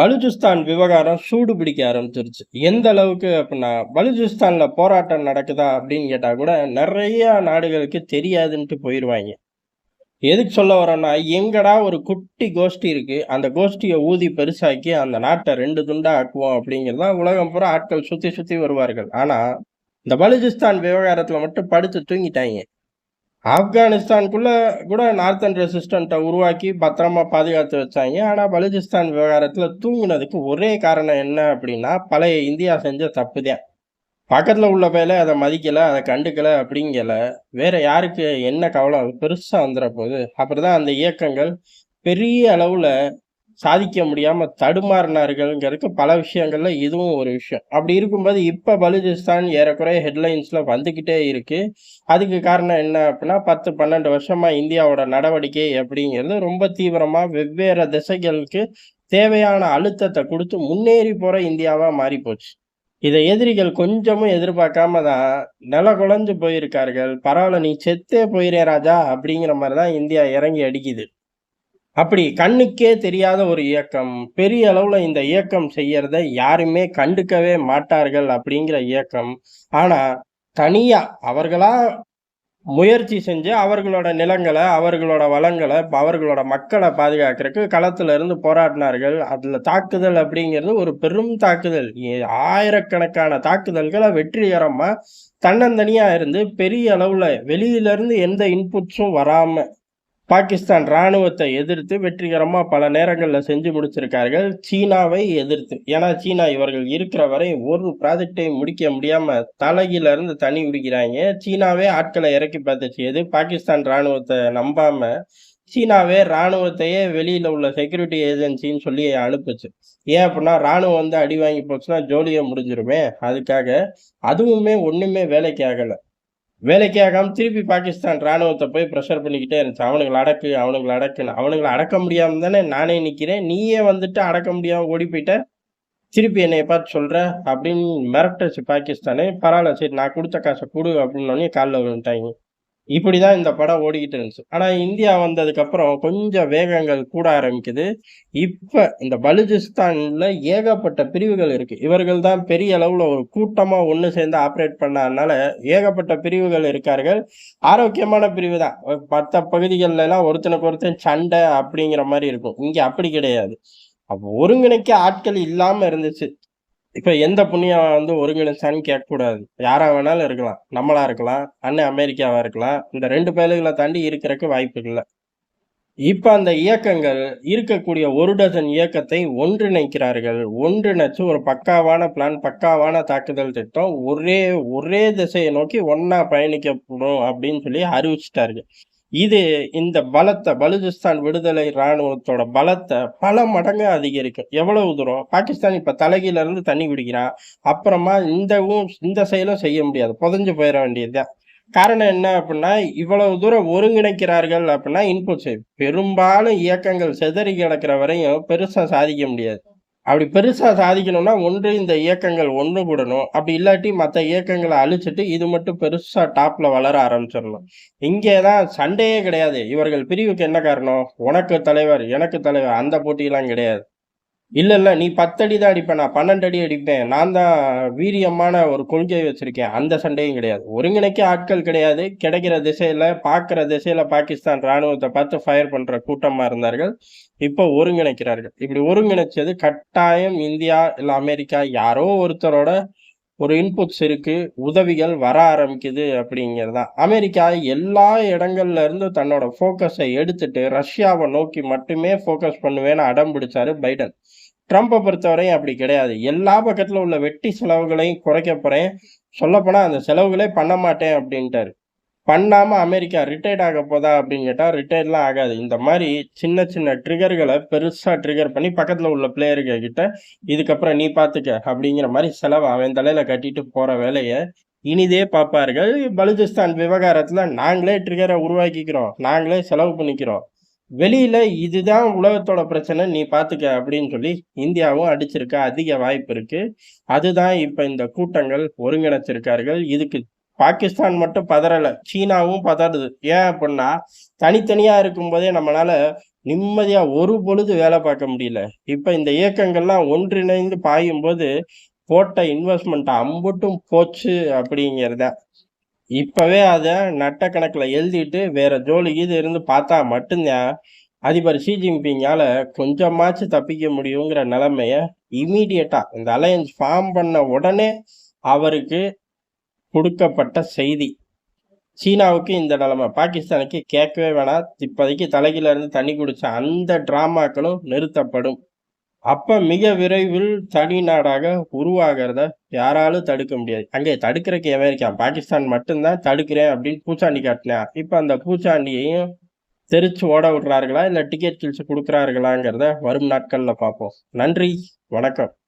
பலுஜிஸ்தான் விவகாரம் சூடு பிடிக்க ஆரம்பிச்சிருச்சு. எந்த அளவுக்கு அப்படின்னா பலுஜிஸ்தானில் போராட்டம் நடக்குதா அப்படின்னு கேட்டால் கூட நிறைய நாடுகளுக்கு தெரியாதுன்ட்டு போயிடுவாங்க எதுக்கு சொல்ல வரேன்னா எங்கடா ஒரு குட்டி கோஷ்டி இருக்கு அந்த கோஷ்டியை ஊதி பெருசாக்கி அந்த நாட்டை ரெண்டு துண்டா ஆக்குவோம் அப்படிங்கிறது தான் உலகம் பூரா ஆட்கள் சுத்தி சுத்தி வருவார்கள். ஆனா இந்த பலுஜிஸ்தான் விவகாரத்துல மட்டும் படுத்து தூங்கிட்டாங்க. ஆப்கானிஸ்தானுக்குள்ள கூட நார்த்தன் ரெசிஸ்டண்ட்டை உருவாக்கி பத்திரமா பாதுகாத்து வச்சாங்க. ஆனால் பலுச்சிஸ்தான் விவகாரத்தில் தூங்கினதுக்கு ஒரே காரணம் என்ன அப்படின்னா பழைய இந்தியா செஞ்ச தப்பு தான். பக்கத்தில் உள்ள பேல அதை மதிக்கலை அதை கண்டுக்கலை அப்படிங்கல. வேற யாருக்கு என்ன கவலை? பெருசாக வந்துட போகுது தான் அந்த இயக்கங்கள் பெரிய அளவில் சாதிக்க முடியாம தடுமாறினார்கள்ங்கிறதுக்கு பல விஷயங்கள்ல இதுவும் ஒரு விஷயம். அப்படி இருக்கும்போது இப்ப பலுஜிஸ்தான் ஏறக்குறைய ஹெட்லைன்ஸ்ல வந்துகிட்டே இருக்கு. அதுக்கு காரணம் என்ன அப்படின்னா பத்து பன்னெண்டு வருஷமா இந்தியாவோட நடவடிக்கை அப்படிங்கிறது ரொம்ப தீவிரமா வெவ்வேறு திசைகளுக்கு தேவையான அழுத்தத்தை கொடுத்து முன்னேறி போற இந்தியாவா மாறி போச்சு இதை எதிரிகள் கொஞ்சமும் எதிர்பார்க்காம தான் நில குழஞ்சு போயிருக்கார்கள். பரவாயில்ல நீ செத்தே போயிரே ராஜா அப்படிங்கிற மாதிரி தான் இந்தியா இறங்கி அடிக்குது. அப்படி கண்ணுக்கே தெரியாத ஒரு இயக்கம். பெரிய அளவில் இந்த இயக்கம் செய்யறத யாருமே கண்டுக்கவே மாட்டார்கள் அப்படிங்கிற இயக்கம். ஆனால் தனியாக அவர்களா முயற்சி செஞ்சு அவர்களோட நிலங்களை அவர்களோட வளங்களை அவர்களோட மக்களை பாதுகாக்கிறதுக்கு களத்துல இருந்து போராடினார்கள். அதில் தாக்குதல் அப்படிங்கிறது ஒரு பெரும் தாக்குதல். ஆயிரக்கணக்கான தாக்குதல்களை வெற்றிகரமாக தன்னந்தனியாக இருந்து பெரிய அளவில் வெளியிலேருந்து எந்த இன்புட்ஸும் வராமல் பாகிஸ்தான் ராணுவத்தை எதிர்த்து வெற்றிகரமாக பல நேரங்களில் செஞ்சு முடிச்சிருக்கார்கள். சீனாவை எதிர்த்து. ஏன்னா சீனா இவர்கள் இருக்கிற வரை ஒரு ப்ராஜெக்டையும் முடிக்க முடியாமல் தலைகீழ தனி தண்ணி குடிக்கிறாங்க. சீனாவே ஆட்களை இறக்கி பார்த்துச்சு எது பாகிஸ்தான் ராணுவத்தை நம்பாமல் சீனாவே ராணுவத்தையே வெளியில் உள்ள செக்யூரிட்டி ஏஜென்சின்னு சொல்லி அனுப்புச்சு. ஏன் அப்படின்னா ராணுவம் வந்து அடி வாங்கி போச்சுன்னா ஜோலியை முடிஞ்சிருமே. அதுக்காக அதுவுமே ஒன்றுமே வேலைக்கு ஆகலை. வேலைக்கு ஆகாமல் திருப்பி பாகிஸ்தான் ராணுவத்தை போய் ப்ரெஷர் பண்ணிக்கிட்டே இருந்துச்சு அவனுங்களை அடக்கு அவனுங்களை அடக்குன்னு. அவனுங்களை அடக்க முடியாமல் தானே நானே நிற்கிறேன் நீயே வந்துட்டு அடக்க முடியாமல் ஓடி போயிட்ட திருப்பி என்னை பார்த்து சொல்கிற அப்படின்னு மிரட்டுச்சு பாகிஸ்தானே. பரவாயில்ல சரி நான் கொடுத்த காசை கொடு அப்படின்னோடனே காலில் விழுந்துட்டாங்க. இப்படிதான் இந்த படம் ஓடிக்கிட்டு இருந்துச்சு. ஆனா இந்தியா வந்ததுக்கு அப்புறம் கொஞ்சம் வேகங்கள் கூட ஆரம்பிக்குது. இப்ப இந்த பலுஜிஸ்தானில் ஏகப்பட்ட பிரிவுகள் இருக்கு. இவர்கள் தான் பெரிய அளவுல ஒரு கூட்டமா ஒண்ணு சேர்ந்து ஆப்ரேட் பண்ணதுனால ஏகப்பட்ட பிரிவுகள் இருக்கார்கள். ஆரோக்கியமான பிரிவு தான் மற்ற பகுதிகள்ல எல்லாம் ஒருத்தனுக்கு ஒருத்தன் சண்டை அப்படிங்கிற மாதிரி இருக்கும். இங்க அப்படி கிடையாது. அப்போ ஒருங்கிணைக்க ஆட்கள் இல்லாம இருந்துச்சு. இப்ப எந்த புண்ணியம் வந்து ஒருங்கிணைச்சான்னு கேட்கக்கூடாது. யாரா வேணாலும் இருக்கலாம். நம்மளா இருக்கலாம். அண்ணன் அமெரிக்காவா இருக்கலாம். இந்த ரெண்டு பயலுகளை தாண்டி இருக்கிறக்கு வாய்ப்பு இல்லை. இப்ப அந்த இயக்கங்கள் இருக்கக்கூடிய ஒரு டசன் இயக்கத்தை ஒன்றிணைக்கிறார்கள். ஒன்றிணைச்சு ஒரு பக்காவான பிளான் பக்காவான தாக்குதல் திட்டம் ஒரே ஒரே திசையை நோக்கி ஒன்னா பயணிக்கப்படும் அப்படின்னு சொல்லி அறிவிச்சிட்டார்கள். இது இந்த பலத்தை பலுஜிஸ்தான் விடுதலை இராணுவத்தோட பலத்தை பல மடங்கு அதிகரிக்கும். எவ்வளவு தூரம்? பாகிஸ்தான் இப்போ தலைகீழ தண்ணி குடிக்கிறான் அப்புறமா இந்தவும் இந்த செயலும் செய்ய முடியாது. புதஞ்சு போயிட வேண்டியதுதான். காரணம் என்ன அப்படின்னா இவ்வளவு தூரம் ஒருங்கிணைக்கிறார்கள் அப்படின்னா இன்புட் பெரும்பாலும் இயக்கங்கள் செதறி கிடக்கிற வரையும் பெருசாக சாதிக்க முடியாது. அப்படி பெருசா சாதிக்கணும்னா ஒன்று இந்த இயக்கங்கள் ஒன்று கூடணும் அப்படி இல்லாட்டி மற்ற இயக்கங்களை அழிச்சிட்டு இது மட்டும் பெருசா டாப்ல வளர ஆரம்பிச்சிடணும். இங்கேதான் சண்டையே கிடையாது. இவர்கள் பிரிவுக்கு என்ன காரணம்? உனக்கு தலைவர் எனக்கு தலைவர். அந்த போட்டியெல்லாம் கிடையாது. இல்லை இல்லை நீ பத்தடி தான் அடிப்பேன் நான் பன்னெண்டு அடி அடிப்பேன். நான் தான் வீரியமான ஒரு கொள்கை வச்சிருக்கேன். அந்த சண்டையும் கிடையாது. ஒருங்கிணைக்க ஆட்கள் கிடையாது. கிடைக்கிற திசையில் பார்க்குற திசையில் பாகிஸ்தான் ராணுவத்தை பார்த்து ஃபயர் பண்ணுற கூட்டமாக இருந்தார்கள். இப்போ ஒருங்கிணைக்கிறார்கள். இப்படி ஒருங்கிணைச்சது கட்டாயம் இந்தியா இல்லை அமெரிக்கா யாரோ ஒருத்தரோட ஒரு இன்புட்ஸ் இருக்கு. உதவிகள் வர ஆரம்பிக்குது அப்படிங்கிறது. தான் அமெரிக்கா எல்லா இடங்கள்ல இருந்து தன்னோட ஃபோக்கஸை எடுத்துட்டு ரஷ்யாவை நோக்கி மட்டுமே ஃபோக்கஸ் பண்ணுவேன்னு அடம் பிடிச்சாரு பைடன். ட்ரம்ப்பை பொறுத்தவரையும் அப்படி கிடையாது. எல்லா பக்கத்தில் உள்ள வெட்டி செலவுகளையும் குறைக்க போகிறேன் சொல்லப்போனால் அந்த செலவுகளே பண்ண மாட்டேன் அப்படின்ட்டாரு. பண்ணாமல் அமெரிக்கா ரிட்டையர்ட் ஆக போதா அப்படின்னு கேட்டால் ரிட்டையர்ட்லாம் ஆகாது. இந்த மாதிரி சின்ன சின்ன ட்ரிகர்களை பெருசாக ட்ரிகர் பண்ணி பக்கத்தில் உள்ள பிளேயருங்க கிட்ட இதுக்கப்புறம் நீ பார்த்துக்க அப்படிங்கிற மாதிரி செலவு அவன் தலையில் கட்டிட்டு போகிற வேலையை இனிதே பார்ப்பார்கள் பலுச்சிஸ்தான் விவகாரத்தில் நாங்களே ட்ரிகரை உருவாக்கிக்கிறோம். நாங்களே செலவு பண்ணிக்கிறோம். வெளியில இதுதான் உலகத்தோட பிரச்சனை நீ பாத்துக்க அப்படின்னு சொல்லி இந்தியாவும் அடிச்சிருக்க அதிக வாய்ப்பு இருக்கு அதுதான் இப்ப இந்த கூட்டங்கள் ஒருங்கிணைச்சிருக்கார்கள் இதுக்கு பாகிஸ்தான் மட்டும் பதறல சீனாவும் பதறுது ஏன் அப்படின்னா தனித்தனியா இருக்கும்போதே நம்மளால நிம்மதியா ஒரு பொழுது வேலை பார்க்க முடியல. இப்ப இந்த இயக்கங்கள்லாம் ஒன்றிணைந்து பாயும்போது, போட்ட இன்வெஸ்ட்மெண்ட் அம்புட்டும் போச்சு அப்படிங்கிறத. இப்பவே அதை நட்ட கணக்கில் எழுதிட்டு, வேற ஜோலி கீது இருந்து பார்த்தா மட்டும்தான், அதிபர் ஷி ஜின்பிங்கால கொஞ்சமாச்சும் தப்பிக்க முடியுங்கிற நிலைமையை இம்மீடியட்டா இந்த அலையன்ஸ் ஃபார்ம் பண்ண உடனே அவருக்கு கொடுக்கப்பட்ட செய்தி. சீனாவுக்கு இந்த நிலைமை. பாகிஸ்தானுக்கு கேட்கவே வேணாம். இப்போதைக்கு தலைகீழ இருந்து தண்ணி குடிச்ச அந்த டிராமாக்களும் நிறுத்தப்படும். அப்போ மிக விரைவில் தனி நாடாக உருவாகிறத யாராலும் தடுக்க முடியாது. அங்கே தடுக்கிறக்கு எவன் இருக்கான்? பாகிஸ்தான் மட்டும்தான் தடுக்கிறேன் அப்படின்னு பூச்சாண்டி காட்டினேன் இப்போ அந்த பூச்சாண்டியையும் தெரிச்சு ஓட விடுறார்களா? இல்லை டிக்கெட் கிழிச்சு கொடுக்குறார்களாங்கிறத வரும் நாட்களில் பார்ப்போம். நன்றி, வணக்கம்.